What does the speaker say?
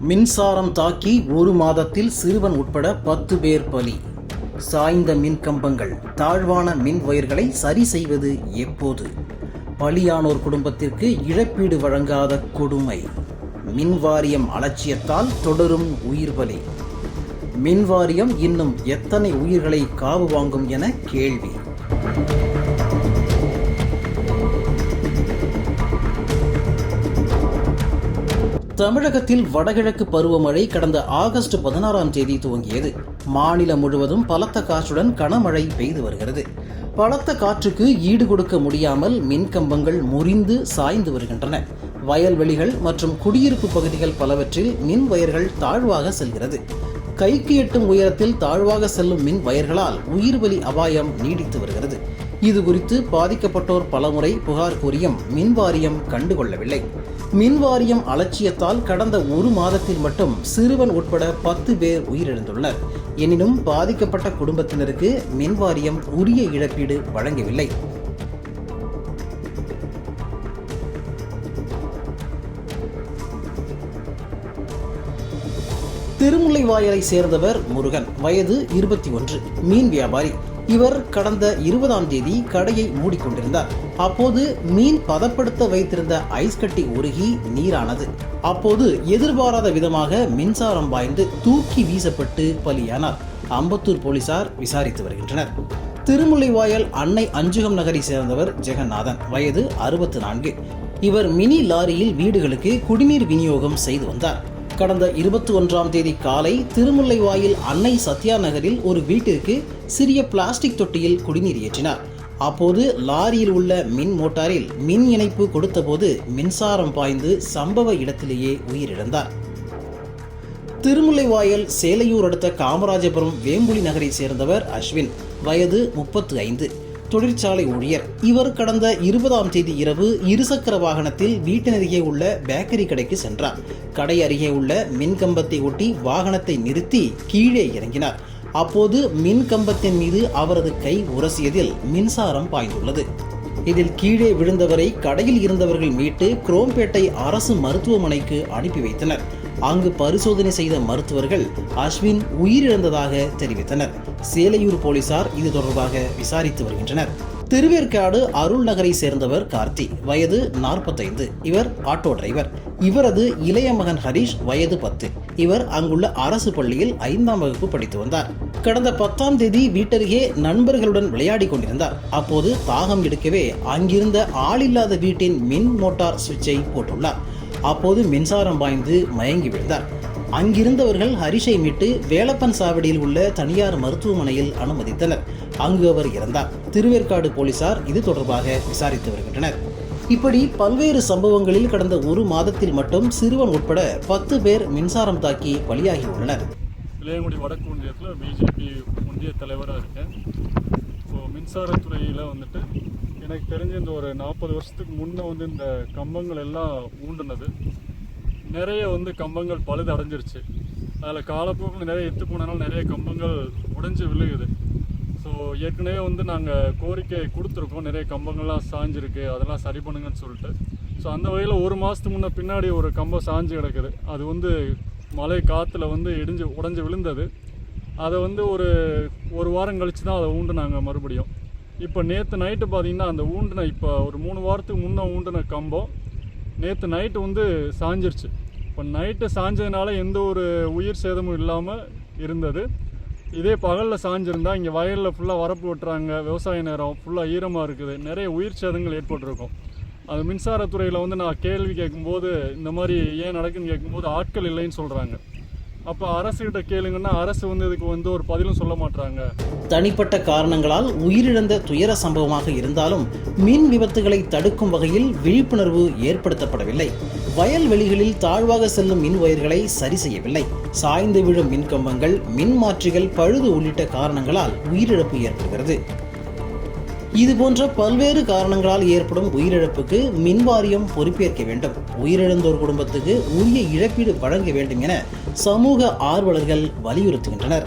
மின்சாரம் தாக்கி ஒரு மாதத்தில் சிறுவன் உட்பட பத்து பேர் பலி. சாய்ந்த மின் கம்பங்கள் தாழ்வான மின் வயர்களை சரி செய்வது எப்போது? பலியானோர் குடும்பத்திற்கு இழப்பீடு வழங்காத கொடுமை. மின் வாரியம் அலட்சியத்தால் தொடரும் உயிர் பலி. மின் வாரியம் இன்னும் எத்தனை உயிர்களை காவு வாங்கும் என கேள்வி. தமிழகத்தில் வடகிழக்கு பருவமழை கடந்த ஆகஸ்ட் பதினாறாம் தேதி துவங்கியது. மாநிலம் முழுவதும் பலத்த காற்றுடன் கனமழை பெய்து வருகிறது. பலத்த காற்றுக்கு ஈடு கொடுக்க முடியாமல் மின்கம்பங்கள் முறிந்து சாய்ந்து வருகின்றன. வயல்வெளிகள் மற்றும் குடியிருப்பு பகுதிகள் பலவற்றில் மின் வயர்கள் தாழ்வாக செல்கிறது. கைக்கு எட்டும் உயரத்தில் தாழ்வாக செல்லும் மின் வயர்களால் உயிர்வலி அபாயம் நீடித்து வருகிறது. இது குறித்து பாதிக்கப்பட்டோர் பலமுறை புகார் கூறியும் மின் வாரியம் கண்டுகொள்ளவில்லை. மின் வாரியம் அலட்சியத்தால் கடந்த ஒரு மாதத்தில் மட்டும் சிறுவன் உட்பட பத்து பேர் உயிரிழந்துள்ளனர். எனினும் பாதிக்கப்பட்ட குடும்பத்தினருக்கு மின் வாரியம் உரிய இழப்பீடு வழங்கவில்லை. திருமுல்லைவாயலை சேர்ந்தவர் முருகன். வயது இருபத்தி ஒன்று. மீன் வியாபாரி. இவர் கடந்த இருபதாம் தேதி கடையை மூடிக்கொண்டிருந்தார். அப்போது மீன் பதப்படுத்த வைத்திருந்த ஐஸ் கட்டி உருகி நீரானது. அப்போது எதிர்பாராத விதமாக மின்சாரம் பாய்ந்து தூக்கி வீசப்பட்டு பலியானார். அம்பத்தூர் போலீசார் விசாரித்து வருகின்றனர். திருமுல்லைவாயல் அன்னை அஞ்சுகம் நகரை சேர்ந்தவர் ஜெகநாதன் வயது அறுபத்து நான்கு. இவர் மினி லாரியில் வீடுகளுக்கு குடிநீர் விநியோகம் செய்து வந்தார். கடந்த இருபத்தி ஒன்றாம் தேதி காலை திருமுல்லைவாயில் அன்னை சத்யா நகரில் ஒரு வீட்டிற்கு சிறிய பிளாஸ்டிக் தொட்டியில் குடிநீர் ஏற்றினார். அப்போது லாரியில் உள்ள மின் மோட்டாரில் மின் இணைப்பு கொடுத்தபோது மின்சாரம் பாய்ந்து சம்பவ இடத்திலேயே உயிரிழந்தார். திருமுல்லைவாயல் சேலையூர் அடுத்த காமராஜபுரம் வேம்புலி நகரை சேர்ந்தவர் அஸ்வின். வயது முப்பத்து ஐந்து. தொழிற்சாலை ஊழியர். இவர் கடந்த இருபதாம் தேதி இரவு இருசக்கர வாகனத்தில் வீட்டினருகே உள்ள பேக்கரி கடைக்கு சென்றார். கடை அருகே உள்ள மின்கம்பத்தை ஒட்டி வாகனத்தை நிறுத்தி கீழே இறங்கினார். அப்போது மின் கம்பத்தின் மீது அவரது கை உரசியதில் மின்சாரம் பாய்ந்துள்ளது. இதில் கீழே விழுந்தவரை கடையில் இருந்தவர்கள் மீட்டு குரோம்பேட்டை அரசு மருத்துவமனைக்கு அனுப்பி வைத்தனர். அங்கு பரிசோதனை செய்த மருத்துவர்கள் அஸ்வின் உயிரிழந்ததாக தெரிவித்தனர். சேலையூர் போலீசார் இது தொடர்பாக விசாரித்து வருகின்றனர். திருவேற்காடு அருள் நகரை சேர்ந்தவர் கார்த்தி வயது நாற்பத்தைந்து. இவர் ஆட்டோ டிரைவர். இவரது இளைய மகன் ஹரிஷ் வயது பத்து. இவர் அங்குள்ள அரசு பள்ளியில் ஐந்தாம் வகுப்பு படித்து வந்தார். கடந்த பத்தாம் தேதி வீட்டருகே நண்பர்களுடன் விளையாடி கொண்டிருந்தார். அப்போது தாகம் எடுக்கவே அங்கிருந்த ஆளில்லாத வீட்டின் மின் மோட்டார் சுவிட்சை போட்டுள்ளார். அப்போது மின்சாரம் பாய்ந்து மயங்கி விழுந்தார். அங்கிருந்தவர்கள் ஹரிஷை மீட்டு வேலப்பன் சாவடியில் உள்ள தனியார் மருத்துவமனையில் அனுமதித்தனர். அங்கு அவர் இறந்தார். திருவேற்காடு போலீசார் இது தொடர்பாக விசாரித்து வருகின்றனர். இப்படி பல்வேறு சம்பவங்களில் கடந்த ஒரு மாதத்தில் மட்டும் சிறுவன் உட்பட பத்து பேர் மின்சாரம் தாக்கி பலியாகியுள்ளனர் இளையங்குடி வடக்கு ஒன்றியத்தில் பிஜேபி ஒன்றிய தலைவராக இருக்கேன். ஸோ மின்சாரத்துறையில் வந்துட்டு எனக்கு தெரிஞ்ச இந்த ஒரு நாற்பது வருஷத்துக்கு முன்னே வந்து இந்த கம்பங்கள் எல்லாம் ஊண்டுனது. நிறைய வந்து கம்பங்கள் பழுது அடைஞ்சிருச்சு அதில் காலப்போக்கில் நிறைய எத்து போனதுனால நிறைய கம்பங்கள் உடைஞ்சு விழுகுது. ஸோ ஏற்கனவே வந்து நாங்கள் கோரிக்கை கொடுத்துருக்கோம். நிறைய கம்பங்கள்லாம் சாஞ்சிருக்கு. அதெல்லாம் சரி பண்ணுங்கன்னு சொல்லிட்டு. ஸோ அந்த வகையில் ஒரு மாதத்துக்கு முன்னே பின்னாடி ஒரு கம்பம் சாஞ்சு கிடக்குது. அது வந்து மழை காற்றுல வந்து இடிஞ்சு உடஞ்சி விழுந்தது. அதை வந்து ஒரு ஒரு வாரம் கழிச்சு தான் அதை ஊண்டுனாங்க மறுபடியும். இப்போ நேற்று நைட்டு பார்த்தீங்கன்னா அந்த ஊண்டின இப்போ ஒரு மூணு வாரத்துக்கு முன்னே ஊண்டின கம்பம் நேற்று நைட்டு வந்து சாஞ்சிருச்சு. இப்போ நைட்டு சாஞ்சதுனால எந்த ஒரு உயிர் சேதமும் இல்லாமல் இருந்தது. இதே பகலில் சாஞ்சிருந்தா இங்கே வயலில் ஃபுல்லாக வரப்பு ஓட்டுறாங்க விவசாய நேரம் ஃபுல்லாக ஈரமாக இருக்குது. நிறைய உயிர் சேதங்கள் ஏற்பட்டிருக்கும். அது மின்சாரத்துறையில் வந்து நான் கேள்வி கேட்கும்போது இந்த மாதிரி ஏன் நடக்குன்னு கேட்கும்போது ஆட்கள் இல்லைன்னு சொல்கிறாங்க அப்போ அரசுகிட்ட கேளுங்கன்னா அரசு வந்து இதுக்கு வந்து ஒரு பதிலும் சொல்ல மாட்டாங்க தனிப்பட்ட காரணங்களால் உயிரிழந்த துயர சம்பவமாக இருந்தாலும் மின் விபத்துகளை தடுக்கும் வகையில் விழிப்புணர்வு ஏற்படுத்தப்படவில்லை. வயல்வெளிகளில் தாழ்வாக செல்லும் மின் வயர்களை சரி செய்யவில்லை. சாய்ந்து விழும் மின் கம்பங்கள் மின் மாற்றிகள் பழுது உள்ளிட்ட காரணங்களால் உயிரிழப்பு ஏற்படுகிறது. இதுபோன்ற பல்வேறு காரணங்களால் ஏற்படும் உயிரிழப்புக்கு மின் வாரியம் பொறுப்பேற்க வேண்டும். உயிரிழந்தோர் குடும்பத்துக்கு உரிய இழப்பீடு வழங்க வேண்டும் என சமூக ஆர்வலர்கள் வலியுறுத்துகின்றனர்.